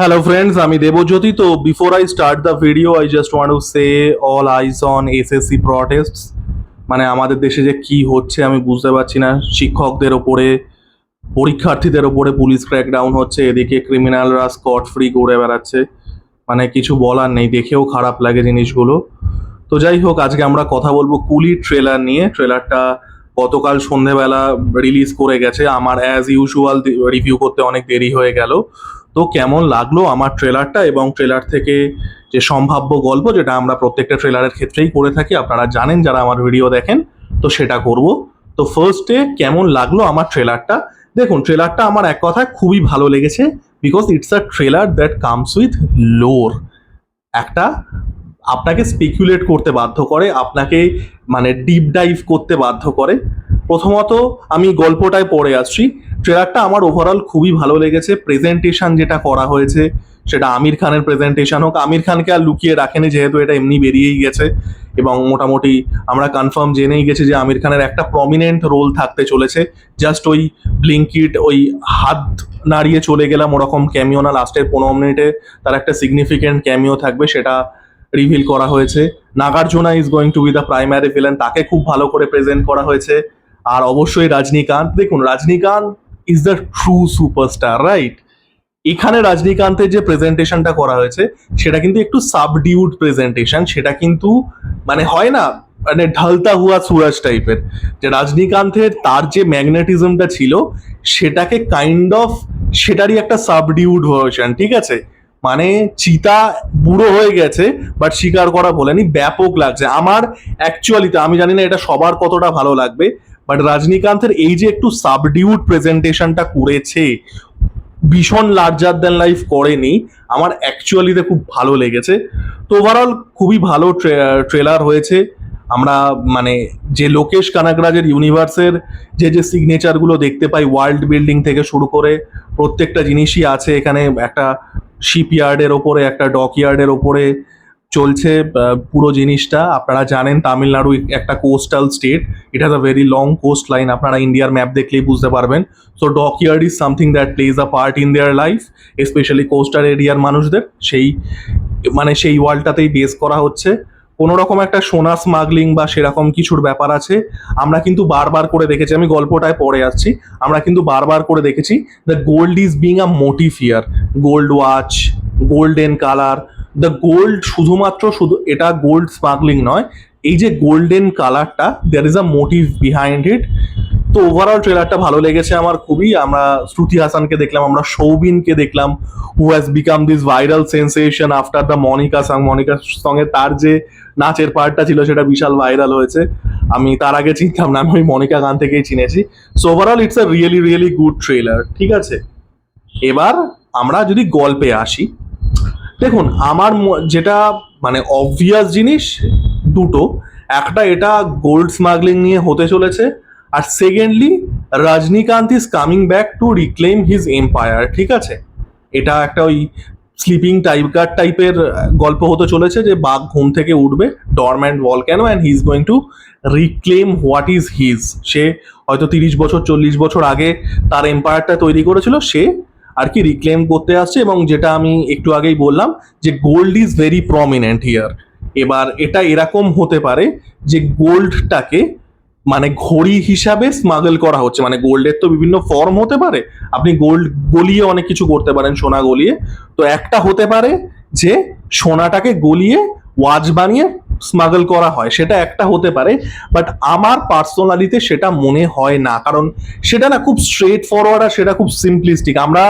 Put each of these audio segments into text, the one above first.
Hello friends, আমি দেবজ্যোতি। তো before I start the video I just want to say all eyes on SSC protests মানে আমাদের দেশে যে কি হচ্ছে আমি বুঝতে পারছি না। শিক্ষকদের ওপরে পরীক্ষার্থীদের ওপরে পুলিশ ক্র্যাকডাউন হচ্ছে। এদিকে ক্রিমিনালরা স্কট ফ্রি ঘুরে বেড়াচ্ছে। মানে কিছু বলার নেই দেখেও খারাপ লাগে জিনিসগুলো। তো যাই হোক আজকে আমরা কথা বলব কুলি ট্রেলার নিয়ে। ট্রেলারটা গতকাল সন্ধেবেলা রিলিজ করে গেছে। আমার অ্যাজ ইউজুয়াল রিভিউ করতে অনেক দেরি হয়ে গেল। তো কেমন লাগল আমার ট্রেলারটা এবং ট্রেলার থেকে যে সম্ভাব্য গল্প যেটা আমরা প্রত্যেকটা ট্রেলারের ক্ষেত্রেই করে থাকি, আপনারা জানেন যারা আমার ভিডিও দেখেন, তো সেটা করব। তো ফার্স্টে কেমন লাগল আমার ট্রেলারটা? দেখুন, ট্রেলারটা আমার এক কথায় খুবই ভালো লেগেছে because it's a trailer that comes with lore একটা, আপনাকে স্পেকুলেট করতে বাধ্য করে, আপনাকে মানে ডিপ ডাইভ করতে বাধ্য করে। প্রথমত আমি গল্পটায় পড়ে আসছি। ট্রেলারটা আমার ওভারঅল খুবই ভালো লেগেছে। প্রেজেন্টেশন যেটা করা হয়েছে, সেটা আমির খানের প্রেজেন্টেশন হোক। আমির খানকে আর লুকিয়ে রাখেনি যেহেতু এটা এমনি বেরিয়েই গেছে এবং মোটামুটি আমরা কনফার্ম জেনেই গেছি যে আমির খানের একটা প্রমিনেন্ট রোল থাকতে চলেছে। জাস্ট ওই ব্লিঙ্কিট ওই হাত নাড়িয়ে চলে গেলাম ওরকম ক্যামিও না। লাস্টের পনেরো মিনিটে তার একটা সিগনিফিকেন্ট ক্যামিও থাকবে সেটা রিভিল করা হয়েছে। Nagarjuna is going to be the primary villain তাকে খুব ভালো করে প্রেজেন্ট করা হয়েছে। আর অবশ্যই রজনীকান্ত, দেখুন Rajinikanth is the true superstar right এখানে রজনীকান্তের যে প্রেজেন্টেশনটা করা হয়েছে, সেটা কিন্তু একটু সাবডিউড প্রেজেন্টেশন সেটা কিন্তু মানে হয় না মানে ঢালতা হুয়া সুরাজ টাইপের যে রজনীকান্তের তার যে ম্যাগনেটিজমটা ছিল, সেটাকে কাইন্ড অফ সেটারই একটা সাবডিউড ভার্সন ঠিক আছে? মানে চিতা বুড়ো হয়ে গেছে বাট স্বীকার করা বলেনি, ব্যাপক লাগছে। আমার অ্যাকচুয়ালিতে আমি জানি না এটা সবার কতটা ভালো লাগবে বাট রজনীকান্তের এই যে একটু সাবডিউড প্রেজেন্টেশনটা করেছে, ভীষণ লার্জার দ্যান লাইফ করেনি, আমার অ্যাকচুয়ালিতে খুব ভালো লেগেছে। তো ওভারঅল খুবই ভালো ট্রেলার হয়েছে। আমরা মানে যে লোকেশ কানাগরাজের ইউনিভার্সের যে যে সিগনেচারগুলো দেখতে পাই ওয়ার্ল্ড বিল্ডিং থেকে শুরু করে প্রত্যেকটা জিনিসই আছে এখানে। একটা শিপইয়ার্ডের ওপরে, একটা ডকইয়ার্ডের ওপরে চলছে পুরো জিনিসটা। আপনারা জানেন তামিলনাড়ু একটা coastal state it has a very long coast line আপনারা ইন্ডিয়ার ম্যাপ দেখলেই বুঝতে পারবেন। So dockyard is something that plays a part in their life specially coastal এরিয়ার মানুষদের। সেই মানে সেই ওয়ার্ল্ডটাতেই বেস করা হচ্ছে। কোনো রকম একটা সোনা স্মাগলিং বা সেরকম কিছুর ব্যাপার আছে। আমরা কিন্তু বারবার করে দেখেছি, আমি গল্পটায় পড়ে আসছি। আমরা কিন্তু বারবার করে দেখেছি the gold is being a motive here gold watch golden colour the gold শুধুমাত্র শুধু, এটা গোল্ড স্মাগলিং নয়, এই যে গোল্ডেন কালারটা there is a motive behind it তো ওভারঅল ট্রেলারটা ভালো লেগেছে আমার খুবই। আমরা শ্রুতি হাসানকে দেখলাম, আমরা সৌবিনকে দেখলাম who has become this viral sensation after the Monica song মনিকার সঙ্গে তার যে নাচের পার্টটা ছিল, সেটা বিশাল ভাইরাল হয়েছে। আমি তার আগে চিনতাম না, আমি ওই মনিকা গান থেকেই চিনেছি। So overall it's a really really good trailer ঠিক আছে? এবার আমরা যদি গল্পে আসি দেখুন, আমার যেটা মানে অবভিয়াস জিনিস দুটো। একটা, এটা গোল্ড স্মাগলিং নিয়ে হতে চলেছে। আর secondly Rajinikanth is coming back to reclaim his empire ঠিক আছে? এটা একটা ওই স্লিপিং টাইপকার টাইপের গল্প হতে চলেছে যে বাঘ ঘুম থেকে উঠবে ডরম্যান্ট বল কেন? And he is going to reclaim what is his সে হয়তো তিরিশ বছর, চল্লিশ বছর আগে তার এম্পায়ারটা তৈরি করেছিল, সে আর কি রিক্লেম করতে আসছে এবং যেটা আমি একটু আগেই বললাম যে gold is very prominent here এবার এটা এরকম হতে পারে যে গোল্ডটাকে মানে ঘড়ি হিসাবে স্মাগল করা হচ্ছে। মানে গোল্ডের তো বিভিন্ন ফর্ম হতে পারে। আপনি গোল্ড গলিয়ে অনেক কিছু করতে পারেন, সোনা গলিয়ে। তো একটা হতে পারে যে সোনাটাকে গলিয়ে ওয়াচ বানিয়ে স্মাগল করা হয়, সেটা একটা হতে পারে বাট আমার পার্সোনালিতে সেটা মনে হয় না। কারণ সেটা না খুব স্ট্রেট ফরওয়ার্ড আর সেটা খুব সিম্পলিস্টিক আমরা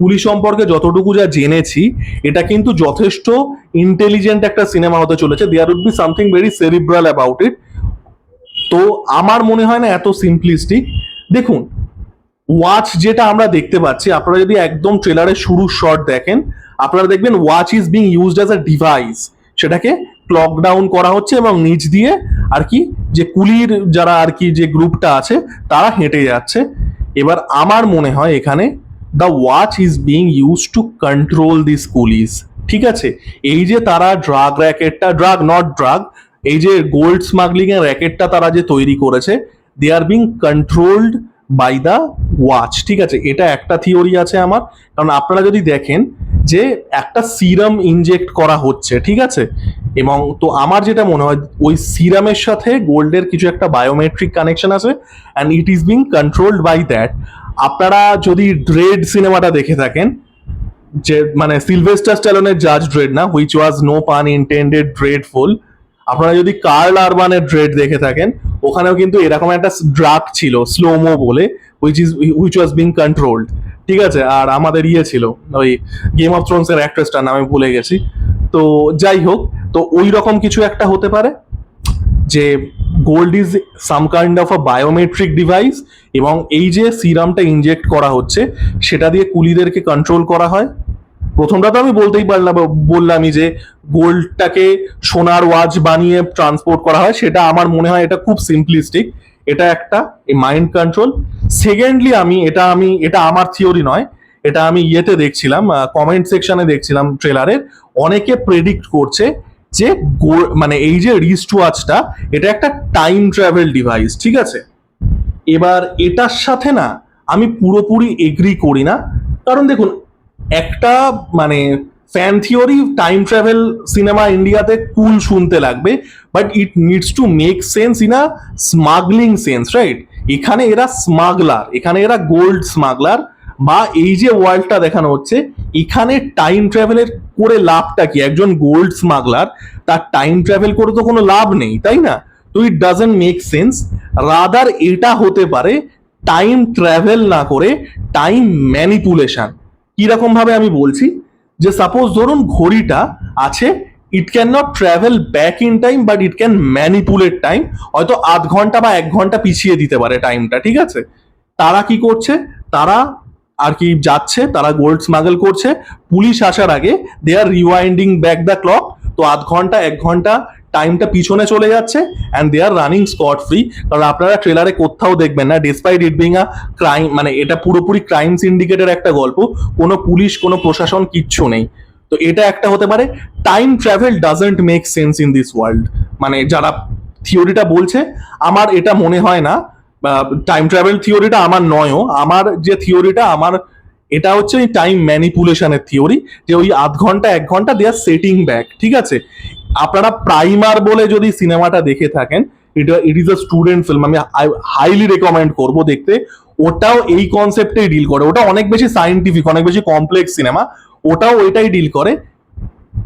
পুলিশ সম্পর্কে যতটুকু যা জেনেছি, এটা কিন্তু যথেষ্ট ইন্টেলিজেন্ট একটা সিনেমা হতে চলেছে। There would be something very cerebral about it তো আমার মনে হয় না এত সিম্পলিস্টিক দেখুন ওয়াচ যেটা আমরা দেখতে পাচ্ছি, আপনারা যদি একদম ট্রেলারের শুরুর শট দেখেন, আপনারা দেখবেন watch is being used as a device সেটাকে ক্লক ডাউন করা হচ্ছে এবং নিচ দিয়ে আর কি যে কুলির যারা আর কি যে গ্রুপটা আছে, তারা হেঁটে যাচ্ছে। এবার আমার মনে হয় এখানে the watch is being use to control this coolies ঠিক আছে? এই যে তারা ড্রাগ র্যাকেটটা ড্রাগ নট ড্রাগ এই যে গোল্ড স্মাগলিং এর র্যাকেটটা তারা যে তৈরি করেছে they are being controlled by the watch ঠিক আছে? এটা একটা থিওরি আছে আমার। কারণ আপনারা যদি দেখেন যে একটা সিরাম ইনজেক্ট করা হচ্ছে, ঠিক আছে? এবং তো আমার যেটা মনে হয়, ওই সিরামের সাথে গোল্ডের কিছু একটা বায়োমেট্রিক কানেকশন আছে and it is being controlled by that আপনারা যদি ড্রেড সিনেমাটা দেখে থাকেন, যে মানে সিলভেস্টার স্ট্যালনের জাজ ড্রেড না which was no pun intended dreadful আপনারা যদি কার্ল আরবানের ড্রেড দেখে থাকেন, ওখানেও কিন্তু এরকম একটা ড্রাগ ছিল স্লোমো বলে which is which was being controlled ঠিক আছে? আর আমাদের ইয়ে ছিল, ওই গেম অফ থ্রোনস এর অ্যাক্ট্রেসটার নামে ভুলে গেছি। তো যাই হোক, তো ওই রকম কিছু একটা হতে পারে যে gold is some kind of a biometric device এবং এই যে সিরামটা ইনজেক্ট করা হচ্ছে, সেটা দিয়ে কুলিদেরকে কন্ট্রোল করা হয়। প্রথমটা তো আমি বলতেই পারলাম, বললামই যে গোল্ডটাকে সোনার ওয়াচ বানিয়ে ট্রান্সপোর্ট করা হয়, সেটা আমার মনে হয় এটা খুব সিম্পলিস্টিক এটা একটা মাইন্ড কন্ট্রোল সেকেন্ডলি আমি, এটা আমি, এটা আমার থিওরি নয়, এটা আমি ইয়েতে দেখছিলাম কমেন্ট সেকশনে দেখছিলাম ট্রেলারের অনেকে প্রেডিক্ট করছে যে মানে এই যে রিস্ট ওয়াচটা এটা একটা টাইম ট্রাভেল ডিভাইস ঠিক আছে? এবার এটার সাথে না, আমি পুরোপুরি এগ্রি করি না। কারণ দেখুন, একটা মানে fan theory time travel cinema ইন্ডিয়াতে কুল শুনতে লাগবে but it needs to make sense in a smuggling sense right এখানে এরা স্মাগলার এখানে এরা গোল্ড স্মাগলার বা এই যে ওয়ার্ল্ডটা দেখানো হচ্ছে এখানে টাইম ট্রাভেলের করে লাভটা কি? একজন গোল্ড স্মাগলার তার টাইম ট্রাভেল করে তো কোনো লাভ নেই, তাই না? তো it doesn't make sense rather এটা হতে পারে টাইম ট্রাভেল না করে টাইম ম্যানিপুলেশন কীরকম ভাবে আমি বলছি? যে সাপোজ ধরুন ঘড়িটা আছে it can not travel back in time but it can manipulate time হয়তো আধ ঘণ্টা বা এক ঘণ্টা পিছিয়ে দিতে পারে টাইমটা ঠিক আছে? তারা কি করছে? তারা আর কি যাচ্ছে, তারা গোল্ড স্মাগল করছে। পুলিশ আসার আগে they are rewinding back the clock তো আধ ঘণ্টা, এক ঘণ্টা টাইমটা পিছনে চলে যাচ্ছে and they are running spot free কারণ আপনারা ট্রেলারে কোথাও দেখবেন না despite it being a crime মানে এটা পুরোপুরি ক্রাইম সিন্ডিকেটের একটা গল্প। কোনো পুলিশ, কোনো প্রশাসন কিচ্ছু নেই। তো এটা একটা হতে পারে। Time travel doesn't make sense in this world মানে যারা থিওরিটা বলছে, আমার এটা মনে হয় না টাইম ট্রাভেল থিওরিটা আমার নয়ও, আমার যে থিওরিটা আমার এটা হচ্ছে ওই টাইম ম্যানিপুলেশনের থিওরি যে ওই আধ ঘণ্টা, এক ঘণ্টা দে আর সেটিং ব্যাক ঠিক আছে? আপনারা প্রাইমার বলে যদি সিনেমাটা দেখে থাকেন এটা it is a student film আমি হাইলি রেকমেন্ড করব দেখতে, ওটাও এই কনসেপ্টেই ডিল করে, ওটা অনেক বেশি সাইন্টিফিক অনেক বেশি কমপ্লেক্স সিনেমা ওটাও ওইটাই ডিল করে।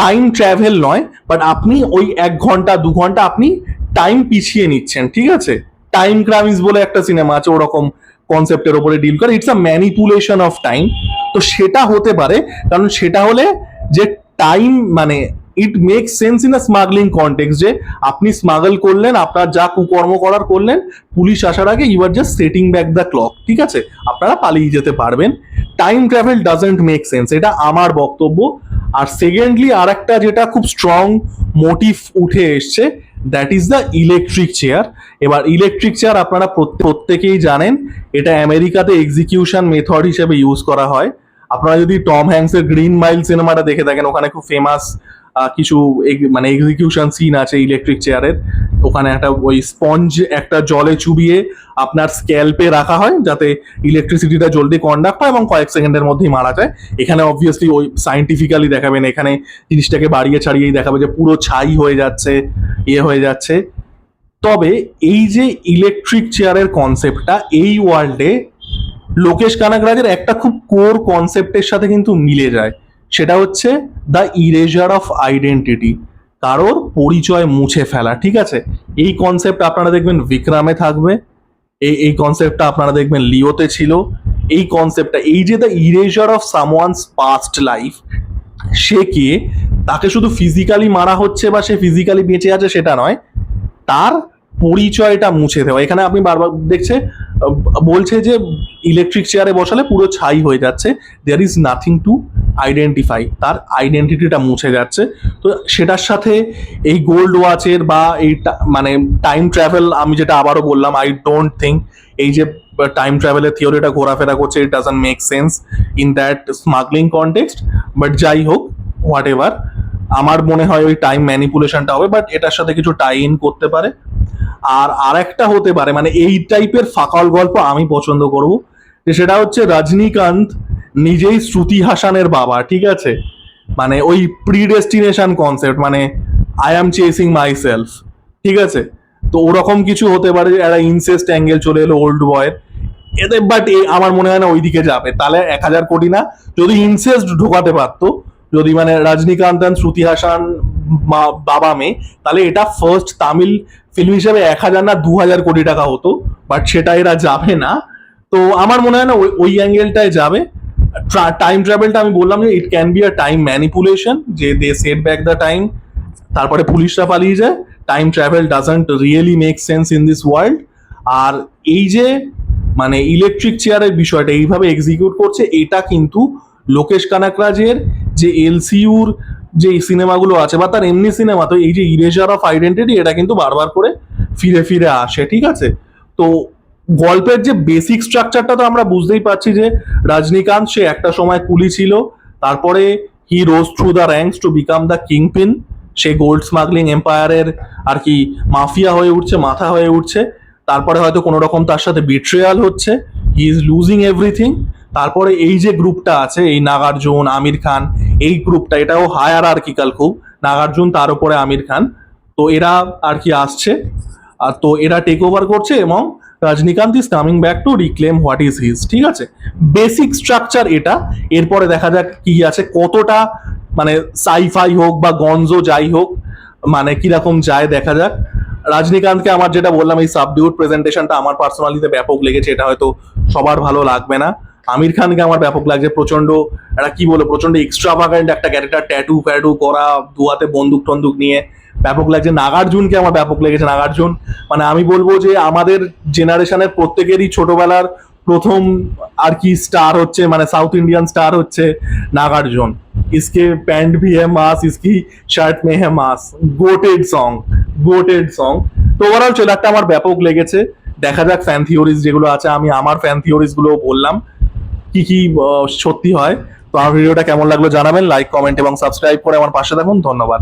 টাইম ট্রাভেল নয় বাট আপনি ওই এক ঘণ্টা, দু ঘণ্টা আপনি টাইম পিছিয়ে নিচ্ছেন, ঠিক আছে? টাইম ক্রাইমস বলে একটা সিনেমা আছে, ওরকম কনসেপ্টের ওপরে ডিল করে। It's a manipulation of time তো সেটা হতে পারে, কারণ সেটা হলে যে টাইম মানে it make sense in a smuggling context যে আপনি স্মাগল করলেন, আপনার যা কুকর্ম করার করলেন, পুলিশ আসার আগে you are just setting back the clock ঠিক আছে? আপনারা পালিয়ে যেতে পারবেন। Time travel doesn't make sense এটা আমার বক্তব্য। আর সেকেন্ডলি আর একটা যেটা খুব স্ট্রং মোটিভ উঠে এসছে that is the electric chair এবার ইলেকট্রিক চেয়ার আপনারা প্রত্যে- প্রত্যেকেই জানেন, এটা আমেরিকাতে এক্সিকিউশন মেথড হিসেবে ইউজ করা হয়। আপনারা যদি টম হ্যাংসের গ্রিন মাইল সিনেমাটা দেখে থাকেন, ওখানে খুব ফেমাস কিছু মানে এক্সিকিউশন সিন আছে ইলেকট্রিক চেয়ারের ওখানে একটা ওই স্পঞ্জ একটা জলে চুবিয়ে আপনার স্ক্যাল্পে রাখা হয়, যাতে ইলেকট্রিসিটিটা জলদি কন্ডাক্ট হয় এবং কয়েক সেকেন্ডের মধ্যেই মারা যায়। এখানে অবভিয়াসলি ওই সাইন্টিফিক্যালি দেখাবেন, এখানে জিনিসটাকে বাড়িয়ে ছাড়িয়েই দেখাবে যে পুরো ছাই হয়ে যাচ্ছে ইয়ে হয়ে যাচ্ছে। তবে এই যে ইলেকট্রিক চেয়ারের কনসেপ্টটা এই ওয়ার্ল্ডে লোকেশ কানাগরাজের একটা খুব কোর কনসেপ্টের সাথে কিন্তু মিলে যায়। সেটা হচ্ছে দ্য ইরেজার অফ আইডেন্টিটি কারোর পরিচয় মুছে ফেলা, ঠিক আছে? এই কনসেপ্ট আপনারা দেখবেন বিক্রামে থাকবে, এই এই কনসেপ্টটা আপনারা দেখবেন লিওতে ছিল, এই কনসেপ্টটা এই যে the eraser of someone's past life সে কে, তাকে শুধু ফিজিক্যালি মারা হচ্ছে বা সে ফিজিক্যালি বেঁচে আছে সেটা নয়, তার পরিচয়টা মুছে দেওয়া। এখানে আপনি বারবার দেখছে, বলছে যে ইলেকট্রিক চেয়ারে বসালে পুরো ছাই হয়ে যাচ্ছে। There is nothing to identify তার আইডেন্টিটিটা মুছে যাচ্ছে। তো সেটার সাথে এই গোল্ড ওয়াচের বা এই মানে টাইম ট্রাভেল আমি যেটা আবারও বললাম আই ডোন্ট থিঙ্ক এই যে টাইম ট্রাভেলের থিওরিটা ঘোরাফেরা করছে it doesn't make sense in that smuggling context but যাই হোক হোয়াট এভার আমার মনে হয় ওই টাইম ম্যানিপুলেশনটা হবে বাট এটার সাথে কিছু টাই ইন করতে পারে। আর আরেকটা হতে পারে মানে এই টাইপের ফাকাল গল্প আমি পছন্দ করব, যে সেটা হচ্ছে রজনীকান্ত নিজেই শ্রুতি হাসানের বাবা, ঠিক আছে? মানে ওই প্রিডেস্টিনেশন কনসেপ্ট মানে I am chasing myself ঠিক আছে? তো ওরকম কিছু হতে পারে, একটা ইনসেস্ট অ্যাঙ্গেল চলে এলো ওল্ড বয়ের এতে বাট এই আমার মনে হয় না ওইদিকে যাবে, তাহলে এক হাজার কোটি না, যদি ইনসেস্ট ঢোকাতে পারতো, যদি মানে রজনীকান্ত শ্রুতি হাসান বাবা, মেয়ে, তাহলে এটা ফার্স্ট তামিল ফিল্ম হিসেবে এক হাজার না দু হাজার কোটি টাকা হতো বাট সেটা এরা যাবে না। তো আমার মনে হয় না ওই- অ্যাঙ্গেলটায় যাবে। টাইম ট্রাভেলটা আমি বললাম যে it can be a time manipulation যে they set back the time তারপরে পুলিশরা পালিয়ে যায়। Time travel doesn't really make sense in this world আর এই যে মানে ইলেকট্রিক চেয়ারের বিষয়টা এইভাবে এক্সিকিউট করছে, এটা কিন্তু লোকেশ কানাকরাজের যে এলসিউর যে সিনেমাগুলো আছে বা তার এমনি সিনেমা, তো এই যে ইরেজার অফ আইডেন্টিটি এটা কিন্তু বারবার করে ফিরে ফিরে আসে, ঠিক আছে? তো গল্পের যে বেসিক স্ট্রাকচারটা তো আমরা বুঝতেই পারছি যে রজনীকান্ত, সে একটা সময় কুলি ছিল, তারপরে he rose through the ranks to become the kingpin say gold smuggling এম্পায়ারের আর কি মাফিয়া হয়ে উঠছে, মাথা হয়ে উঠছে, তারপরে হয়তো কোনো রকম তার সাথে বিট্রিয়াল হচ্ছে হি ইজ লুজিং এভরিথিং তারপরে এই যে গ্রুপটা আছে, এই নাগার্জুন, আমির খান, এই গ্রুপটা, এটাও হায়ার আর্কিক্যাল খুব। নাগার্জুন, তার উপরে আমির খান। তো এরা আর কি আসছে। আর তো এরা টেক ওভার করছে এবং Rajinikanth is coming back to reclaim what is his ঠিক আছে? বেসিক স্ট্রাকচার এটা। এরপরে দেখা যাক কি আছে, কতটা মানে সাইফাই হোক বা গঞ্জ যাই হোক মানে কীরকম যায়, দেখা যাক। রজনীকান্তকে আমার যেটা বললাম, এই সাবডিউট প্রেজেন্টেশনটা আমার পার্সোনালিতে ব্যাপক লেগেছে, এটা হয়তো সবার ভালো লাগবে না। আমির খানকে আমার ব্যাপক লাগছে প্রচন্ড একটা কি বলে প্রচন্ড এক্সট্রাভাগান্ট একটা ক্যারেক্টার ট্যাটু ফ্যাটু করা দু হাতে বন্দুক টন্দুক নিয়ে ব্যাপক লাগছে নাগার্জুনকে আমার ব্যাপক লেগেছে নাগার্জুন মানে আমি বলবো যে আমাদের জেনারেশনের প্রত্যেকেরই ছোটবেলার প্রথম আর কি স্টার হচ্ছে মানে সাউথ ইন্ডিয়ান স্টার হচ্ছে নাগার্জুন इसके पैंट भी है मास इसकी শার্ট में है মাস গোটেড সং গোটেড সং তো ওভারঅল ট্রেলারটা আমার ব্যাপক লেগেছে দেখা যাক ফ্যান থিওরিজ যেগুলো আছে আমি আমার ফ্যান থিওরিজ গুলো বললাম কি কি সত্যি হয়, তো আমার ভিডিওটা কেমন লাগল জানাবেন লাইক কমেন্ট এবং সাবস্ক্রাইব করে আমার পাশে থাকুন, ধন্যবাদ।